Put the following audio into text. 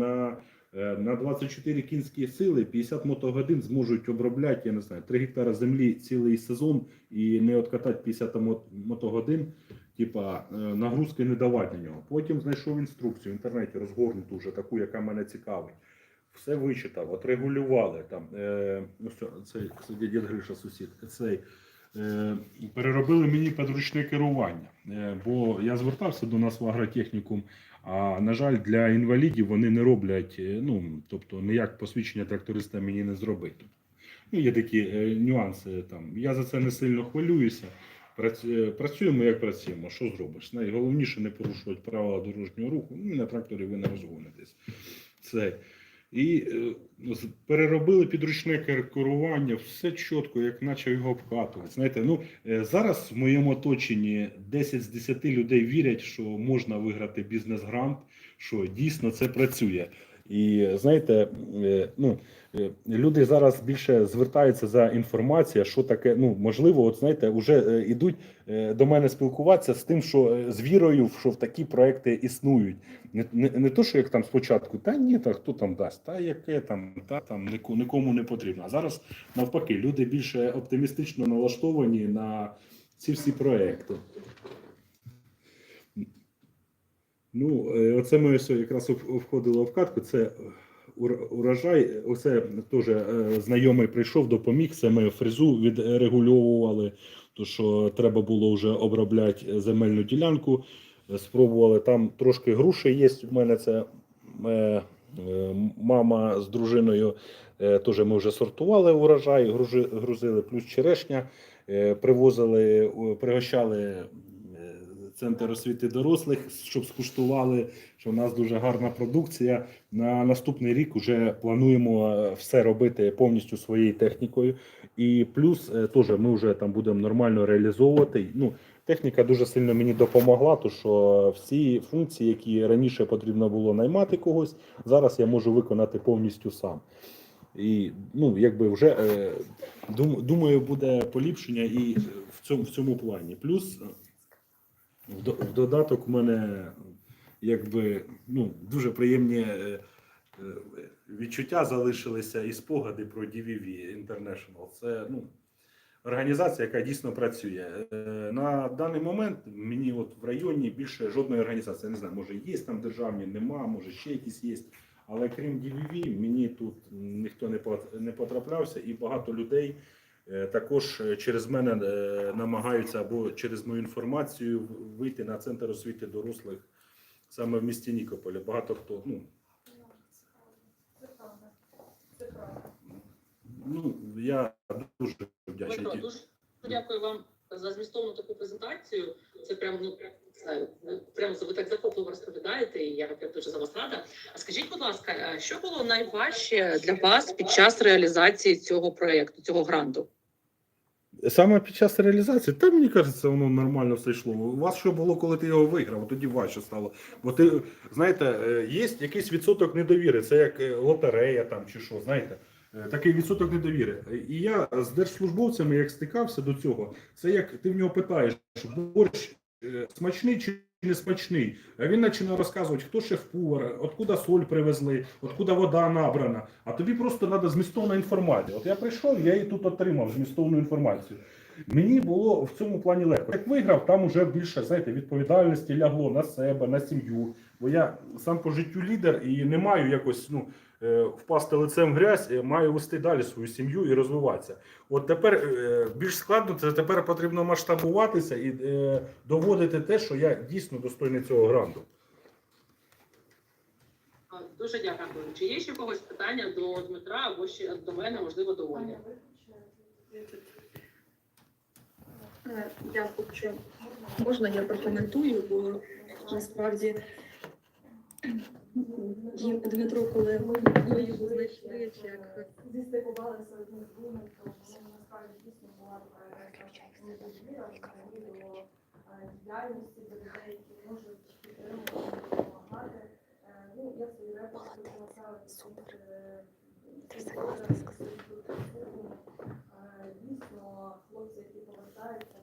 на, е, на 24 кінські сили 50 мотогодин зможуть обробляти, я не знаю, 3 гектара землі цілий сезон і не откатати 50 мотогодин, Типа е, нагрузки не давати на нього. Потім знайшов інструкцію в інтернеті розгорнуту вже таку, яка мене цікавить. Все вичитав, отрегулювали там. Е, ну що, цей це дід Гриша сусід. Цей е, переробили мені підручне керування. Е, бо я звертався до нас в агротехнікум. А на жаль, для інвалідів вони не роблять, е, ну тобто ніяк посвідчення тракториста мені не зробити. Ну, є такі е, нюанси там. Я за це не сильно хвилююся. Е, Працюємо як працюємо. Що зробиш? Найголовніше не порушувати правила дорожнього руху. Ну, на тракторі ви не розгонитесь. Це. І е, ну, переробили підручне кер- керування, все чітко, як наче його обкатувати. Знаєте, ну е, зараз в моєму оточенні 10 з 10 людей вірять, що можна виграти бізнес-грант, що дійсно це працює. І знаєте, е, ну е, люди зараз більше звертаються за інформацією, що таке. Ну можливо, от знаєте, вже йдуть е, до мене спілкуватися з тим, що з вірою, що в такі проекти існують. Не, не, не то, що як там спочатку, та ні, та хто там дасть, та яке там, та там нікому не потрібно. А зараз навпаки, люди більше оптимістично налаштовані на ці всі проекти. Ну, е, оце ми ось якраз в- входили в катку. Це урожай. Оце теж е, знайомий прийшов, допоміг. Це ми фрезу відрегульовували, то що треба було вже обробляти земельну ділянку. Е, Спробували там трошки груші є. У мене це е, е, мама з дружиною. е, Теж ми вже сортували урожай, грузили, плюс черешня, е, привозили, пригощали е, центр освіти дорослих, щоб скуштували, що в нас дуже гарна продукція. На наступний рік вже плануємо е, все робити повністю своєю технікою. І плюс е, теж ми вже там будемо нормально реалізовувати. Ну, техніка дуже сильно мені допомогла, то що всі функції, які раніше потрібно було наймати когось, зараз я можу виконати повністю сам. І ну, якби вже е, думаю, буде поліпшення і в цьому, в цьому плані. Плюс в, до- в додаток у мене якби ну, дуже приємні е, е, відчуття залишилися і спогади про DVV International. Це ну, організація, яка дійсно працює. Е, На даний момент мені от в районі більше жодної організації. Я не знаю, може є там державні, нема, може ще якісь є. Але крім DVV, мені тут ніхто не пот- потраплявся, і багато людей також е, через мене е, намагаються або через мою інформацію вийти на центр освіти дорослих саме в місті Нікополі. Багато хто ну, ну я дуже вдячний. Дуже дякую вам за змістовну таку презентацію. Це прям ну прям не знаю, ну, прям ви так захопливо розповідаєте, і я прям дуже за вас рада. А скажіть, будь ласка, е, що було найважче для вас під час реалізації цього проєкту, цього гранту? Саме під час реалізації, та мені кажеться, воно нормально все йшло. У вас що було, коли ти його виграв, тоді важче стало. Бо ти, знаєте, е, є якийсь відсоток недовіри, це як е, лотерея там чи що, знаєте. Е, Такий відсоток недовіри. І я з держслужбовцями, як стикався до цього, це як ти в нього питаєш, борщ смачний чи не смачний. Він починає розказувати, хто шеф-повар, откуда соль привезли, откуда вода набрана. А тобі просто треба змістовна інформація. От я прийшов, я її тут отримав змістовну інформацію. Мені було в цьому плані легко. Як виграв, там вже більше знаєте, відповідальності лягло на себе, на сім'ю. Бо я сам по життю лідер і не маю якось ну, впасти лицем в грязь, е, маю вести далі свою сім'ю і розвиватися. От тепер е, більш складно, це тепер потрібно масштабуватися і е, доводити те, що я дійсно достойний цього гранту. Дуже дякую. Чи є ще когось питання до Дмитра або ще до мене, можливо, до. Е, Дякую. Можна я прокоментую, бо насправді Дмитро, коли ми його знайшли, чи як Зі спілкувалися одним з то насправді дійсно була така недовіра до е, діяльності до людей, які можуть підтримувати, допомагати. Е, Ну, я свою репліку записала Супер. е. Е, Дійсно, хлопці, які повертаються,